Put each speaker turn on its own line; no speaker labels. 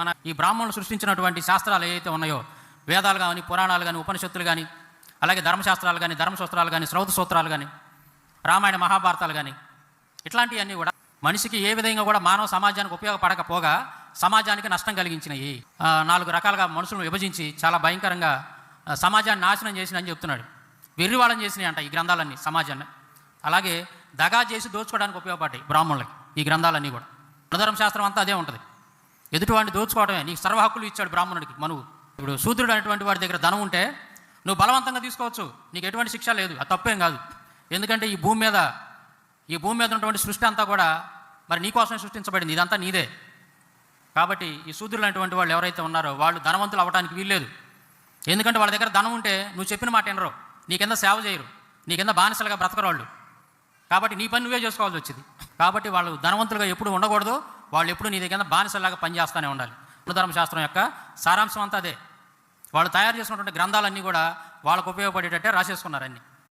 మన ఈ బ్రాహ్మణులు సృష్టించినటువంటి శాస్త్రాలు ఏవైతే ఉన్నాయో వేదాలు కానీ పురాణాలు కానీ ఉపనిషత్తులు కానీ అలాగే ధర్మశాస్త్రాలు కానీ ధర్మసూత్రాలు కానీ శ్రౌత సూత్రాలు కానీ రామాయణ మహాభారతాలు కానీ ఇట్లాంటివన్నీ కూడా మనిషికి ఏ విధంగా కూడా మానవ సమాజానికి ఉపయోగపడకపోగా సమాజానికి నష్టం కలిగించినవి నాలుగు రకాలుగా మనుషులను విభజించి చాలా భయంకరంగా సమాజాన్ని నాశనం చేసినని చెప్తున్నాడు. విర్రివాళం చేసినాయి అంట ఈ గ్రంథాలన్నీ సమాజాన్ని. అలాగే దగా చేసి దోచుకోవడానికి ఉపయోగపడ్డాయి బ్రాహ్మణులకి ఈ గ్రంథాలన్నీ కూడా. గుణధర్మ శాస్త్రం అంతా అదే ఉంటుంది. ఎదుటివాడిని దోచుకోవడమే. నీకు సర్వ హక్కులు ఇచ్చాడు బ్రాహ్మణుడికి. మనువు ఇప్పుడు శూద్రుడు అనేటువంటి వాడి దగ్గర ధనం ఉంటే నువ్వు బలవంతంగా తీసుకోవచ్చు. నీకు ఎటువంటి శిక్ష లేదు. అది తప్పేం కాదు. ఎందుకంటే ఈ భూమి మీద ఈ భూమి మీద ఉన్నటువంటి సృష్టి అంతా కూడా మరి నీకోసమే సృష్టించబడింది. ఇదంతా నీదే. కాబట్టి ఈ శూద్రులు అనేటువంటి వాళ్ళు ఎవరైతే ఉన్నారో వాళ్ళు ధనవంతులు అవ్వడానికి వీల్లేదు. ఎందుకంటే వాళ్ళ దగ్గర ధనం ఉంటే నువ్వు చెప్పిన మాట వినరు. నీ కింద సేవ చేయరు. నీ కింద బానిసలుగా బ్రతకరు వాళ్ళు. కాబట్టి నీ పని నువ్వే చేసుకోవాల్సి వచ్చింది. కాబట్టి వాళ్ళు ధనవంతులుగా ఎప్పుడు ఉండకూడదు. వాళ్ళు ఎప్పుడు నీ దగ్గర బానిసలాగా పనిచేస్తూనే ఉండాలి. ధర్మశాస్త్రం యొక్క సారాంశం అంతా అదే. వాళ్ళు తయారు చేసినటువంటి గ్రంథాలన్నీ కూడా వాళ్ళకు ఉపయోగపడేటట్టే రాసేసుకున్నారు అన్నీ.